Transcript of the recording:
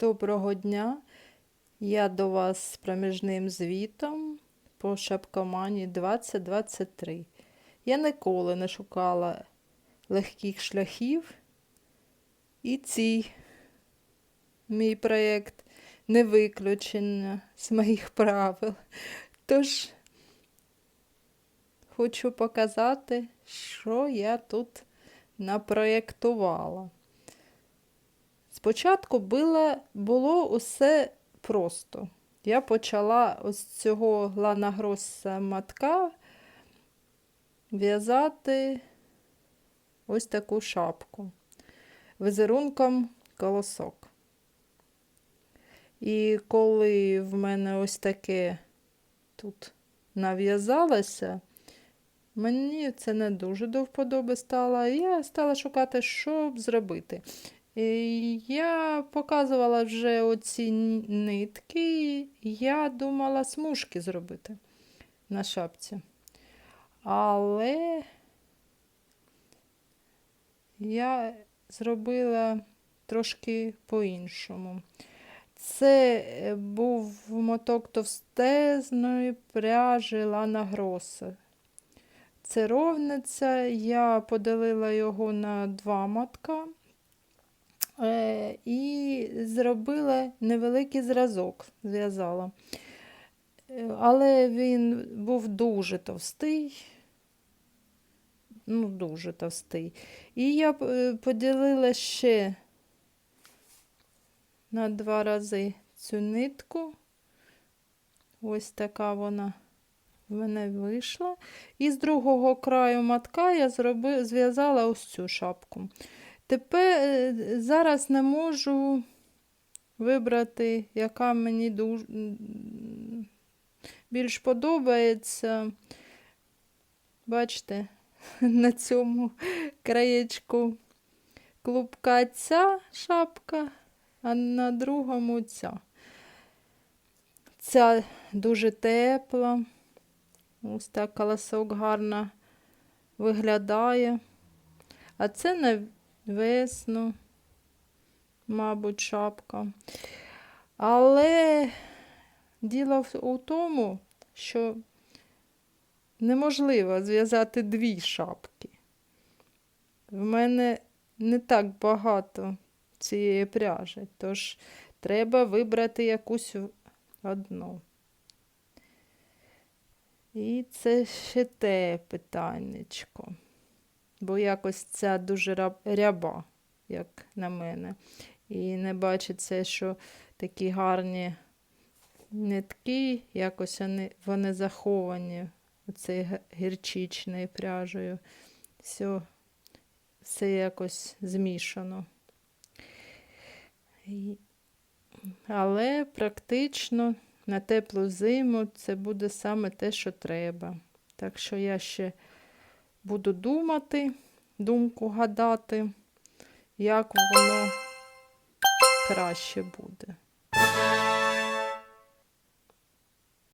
Доброго дня! Я до вас з проміжним звітом по шапкомані 2023. Я ніколи не шукала легких шляхів, і цей мій проєкт не виключення з моїх правил. Тож хочу показати, що я тут напроєктувала. Спочатку було, було усе просто. Я почала ось цього ланагроса матка в'язати ось таку шапку візерунком колосок. І коли в мене ось таке тут нав'язалося, мені це не дуже до вподоби стало, і я стала шукати, що б зробити. І Я показувала вже оці нитки, я думала смужки зробити на шапці. Але я зробила трошки по-іншому. Це е, був моток товстезної пряжі Лана Гроса. Це ровниця, я поділила його на два мотка. Е, і зробила невеликий зразок, зв'язала. Е, Але він був дуже товстий, ну, дуже товстий. І я е, поділила ще на два рази цю нитку. Ось така вона в мене вийшла. І з другого краю матка я зв'язала ось цю шапку. Тепер е, зараз не можу вибрати, яка мені дуже більш подобається. Бачите, на цьому краєчку клубка ця шапка, а на другому ця. Ця дуже тепла. Ось так колосок гарно виглядає. А це на весну, мабуть, шапка. Але діло у тому, що неможливо зв'язати дві шапки. В мене не так багато цієї пряжі, тож треба вибрати якусь одну. І це ще те питаннячко бо якось ця дуже ряба, як на мене. І не бачиться, що такі гарні нитки, якось вони, вони заховані оцею гірчичною пряжею. Все, все якось змішано. Але практично на теплу зиму це буде саме те, що треба. Так що я ще буду думати, думку гадати, як воно краще буде.